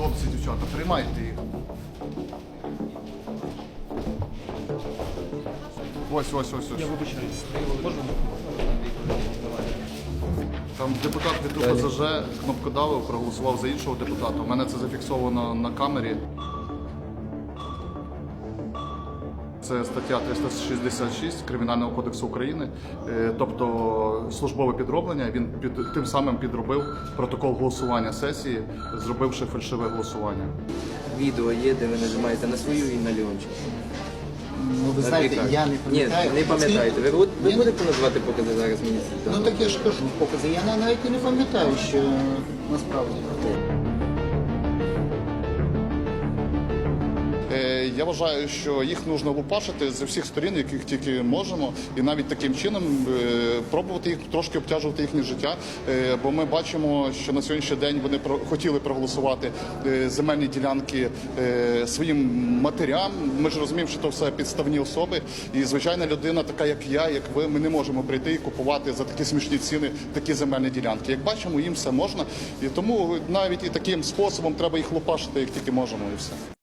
Хлопці, дівчата, приймайте їх. Ось, ось, ось, ось. Я вибачаюсь. Можна? Там депутат від ОПЗЖ кнопкодавив, проголосував за іншого депутата. У мене це зафіксовано на камері. Це стаття 366 Кримінального кодексу України, Е, тобто службове підроблення. Він під тим самим підробив протокол голосування сесії, зробивши фальшиве голосування. Відео є, де ви нажимаєте на свою і на Леончика. Ну, ви знаєте, я не пам'ятаю. Ні, не пам'ятаєте. Ви, ви будете називати покази зараз мені? Ну так я ж кажу, покази. Я навіть і не пам'ятаю, що насправді. Я вважаю, що їх потрібно лупашити з усіх сторін, яких тільки можемо, і навіть таким чином е, пробувати їх трошки обтяжувати їхнє життя. Е, Бо ми бачимо, що на сьогоднішній день вони хотіли проголосувати е, земельні ділянки своїм матерям. Ми ж розуміємо, що це все підставні особи. І звичайна людина, така як я, як ви, ми не можемо прийти і купувати за такі смішні ціни такі земельні ділянки. Як бачимо, їм все можна, і тому навіть і таким способом треба їх лупашити, як тільки можемо, і все.